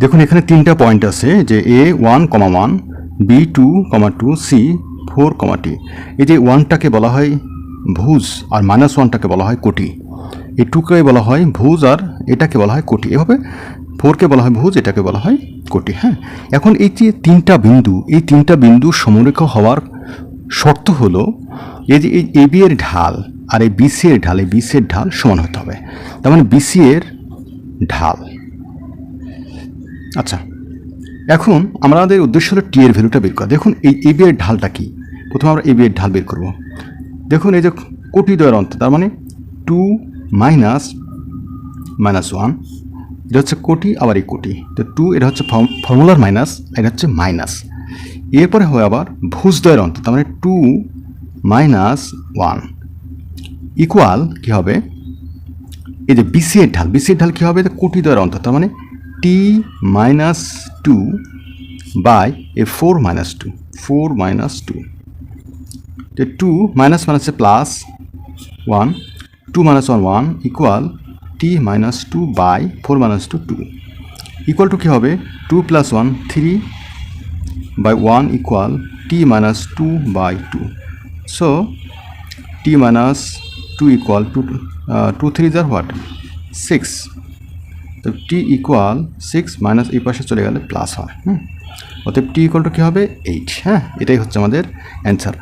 দেখুন, এখানে তিনটা পয়েন্ট আছে, যে A one comma one B two comma two C four comma T এই যে ওয়ানটাকে বলা হয় ভুজ আর মাইনাস ওয়ানটাকে বলা হয় কোটি। এই টুকে বলা হয় ভুজ আর এটাকে বলা হয় কোটি। এভাবে ফোরকে বলা হয় ভুজ, এটাকে বলা হয় কোটি হ্যাঁ? এখন এই যে তিনটা বিন্দু, এই তিনটা বিন্দু সমরেখ হওয়ার শর্ত হলো, এই যে এই এবি এর ঢাল আর এই বিসি এর ঢাল, এই বিসি এর ঢাল সমান হতে হবে। তার মানে বিসি এর ঢাল। আচ্ছা। এখন আমাদের উদ্দেশ্য হলো টি এর ভ্যালুটা বের করা। দেখুন, এই এবি এর ঢালটা কি? প্রথমে আমরা এবি এর ঢাল বের করব। দেখুন, এই যে কোটি দ্বয়ের অন্ত, তার মানে টু মাইনাস মাইনাস ওয়ান এটা হচ্ছে কোটি, আবার এই কোটি। তো টু এটা হচ্ছে ফর্মুলার মাইনাস এটা হচ্ছে মাইনাস এরপরে হয় আবার ভুজদ্বয়ের অন্ত, তার মানে টু মাইনাস ওয়ান ইকুয়াল কী হবে? এই যে বিসি এর ঢাল বিসি এর ঢাল কী হবে? কোটি দ্বয়ের অন্ত, তার মানে T minus two by A four minus two four minus two যে টু মাইনাস মাইনাসে plus one two minus one one equal T minus two by four minus two two equal two কী হবে? Two plus one three by one equal T minus two by two so T minus two equal two two three যার what six তো T equal six minus এই পাশে চলে গেলে plus হয়, হুম? অতএব T equal two কী হবে? এইট হ্যাঁ? এটাই হচ্ছে আমাদের অ্যান্সার